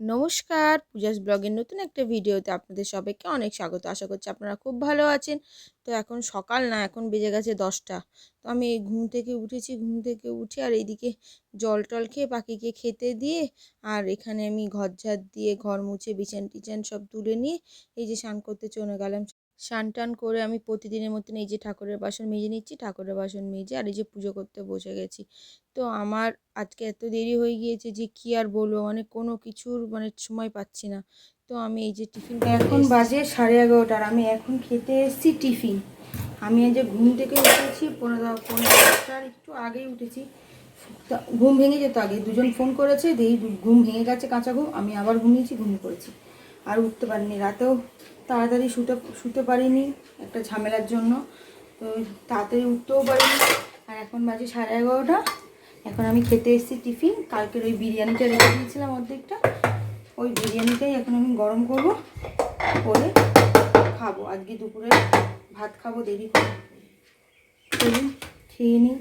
নমস্কার, পূজাস ব্লগের নতুন একটা ভিডিওতে আপনাদের সবাইকে অনেক স্বাগত। আশা করছি আপনারা খুব ভালো আছেন। তো এখন সকাল না, এখন বেজে গেছে দশটা। তো আমি ঘুম থেকে উঠেছি, ঘুম থেকে উঠে আর এইদিকে জল টল খেয়ে পাখিকে খেতে দিয়ে আর এখানে আমি ঘর ঝাড় দিয়ে, ঘর মুছে বিছান টিছান সব তুলে নিয়ে এই যে স্নান করতে চলে গেলাম। স্নান টান করে আমি প্রতিদিনের মতন এই যে ঠাকুরের বাসন মেজে নিচ্ছি ঠাকুরের বাসন মেজে আর এই যে পুজো করতে বসে গেছি। তো আমার আজকে এত দেরি হয়ে গিয়েছে যে কি আর বলব? মানে কোনো কিছুর মানে সময় পাচ্ছি না। তো আমি এই যে টিফিন এখন বাজে সাড়ে এগারোটার আমি এখন খেতে এসেছি টিফিন। আমি এই যে ঘুম থেকে উঠেছি পনেরো পনেরো দশটার একটু আগেই উঠেছি। ঘুম ভেঙে যেত আগে। দুজন ফোন করেছে দিয়ে ঘুম ভেঙে গেছে কাঁচা ঘুম আমি আবার ঘুমিয়েছি ঘুমিয়ে পড়েছি। আর উঠতে পারিনি রাতেও। তাড়াতাড়ি শুতে শুতে পারিনি একটা ঝামেলার জন্য। তো তাড়াতাড়ি উঠতেও পারিনি। আর এখন বাজে সাড়ে এগারোটা। এখন আমি খেতে এসেছি টিফিন। কালকের ওই বিরিয়ানিটা রেখে দিয়েছিলাম অর্ধেকটা। ওই বিরিয়ানিটাই এখন আমি গরম করব, করে খাব। আজকে দুপুরে ভাত খাব, দেরি করে। খেয়ে নিই।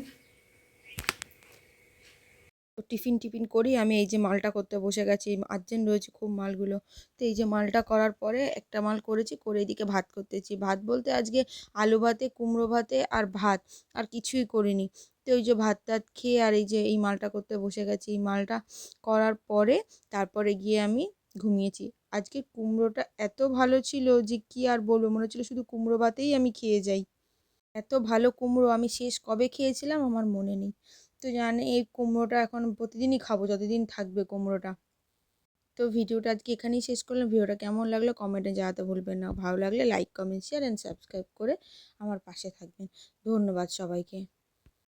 তো টিফিন টিফিন করি। আমি এই যে মালটা করতে বসে গেছি আর্জেন্ট রয়েছে খুব মালগুলো। তো এই যে মালটা করার পরে একটা মাল করেছি, করে এদিকে ভাত করতেছি। ভাত বলতে আজকে আলু ভাতে, কুমড়ো ভাতে আর ভাত, আর কিছুই করিনি। তো ওই যে ভাত টাত খেয়ে আর এই যে এই মালটা করতে বসে গেছি। এই মালটা করার পরে তারপরে গিয়ে আমি ঘুমিয়েছি। আজকে কুমড়োটা এত ভালো ছিল যে কি আর বলব? মনে হচ্ছিল শুধু কুমড়ো ভাতেই আমি খেয়ে যাই। এত ভালো কুমড়ো আমি শেষ কবে খেয়েছিলাম? আমার মনে নেই। তো জানে এই কুমড়োটা এখন প্রতিদিনই খাব, যতদিন থাকবে কুমড়োটা। তো ভিডিওটা আজকে এখানেই শেষ করলাম। ভিডিওটা কেমন লাগল কমেন্টে জানাতে ভুলবেন না। ভালো লাগলে like, comment share and subscribe করে আমার পাশে থাকবেন। ধন্যবাদ সবাইকে।